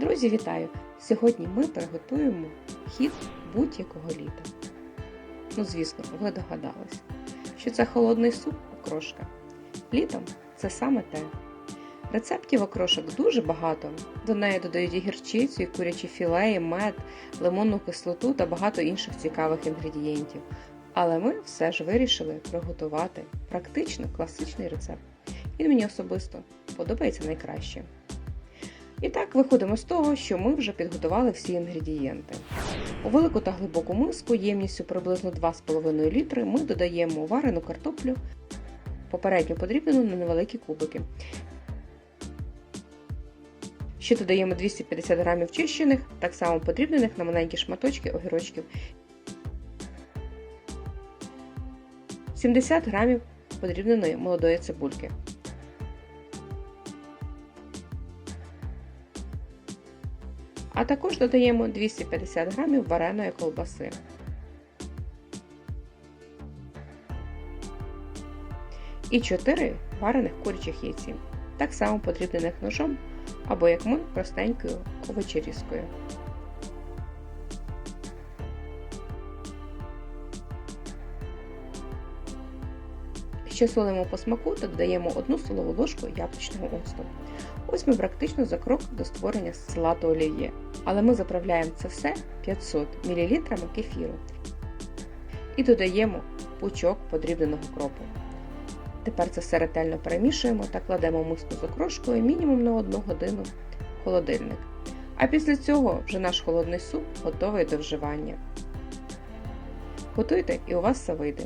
Друзі, вітаю! Сьогодні ми приготуємо хід будь-якого літа. Ну, звісно, ви догадались, що це холодний суп окрошка. Літом це саме те. Рецептів окрошок дуже багато. До неї додають і гірчицю, і курячі філе, і мед, лимонну кислоту та багато інших цікавих інгредієнтів. Але ми все ж вирішили приготувати практично класичний рецепт. Він мені особисто подобається найкраще. І так виходимо з того, що ми вже підготували всі інгредієнти. У велику та глибоку миску ємністю приблизно 2,5 літри ми додаємо варену картоплю, попередньо подрібнену на невеликі кубики. Ще додаємо 250 г чищених, так само подрібнених на маленькі шматочки огірочків. 70 г подрібненої молодої цибульки. А також додаємо 250 г вареної ковбаси. І 4 варених курячих яйці, так само подрібнених ножом або як ми простенькою овочерізкою. Ще солимо по смаку та додаємо 1 столову ложку яблучного оцту. Ось ми практично за крок до створення салату олів'є. Але ми заправляємо це все 500 мл кефіру і додаємо пучок подрібненого кропу. Тепер це все ретельно перемішуємо та кладемо миску з окрошкою мінімум на 1 годину в холодильник. А після цього вже наш холодний суп готовий до вживання. Готуйте і у вас все вийде.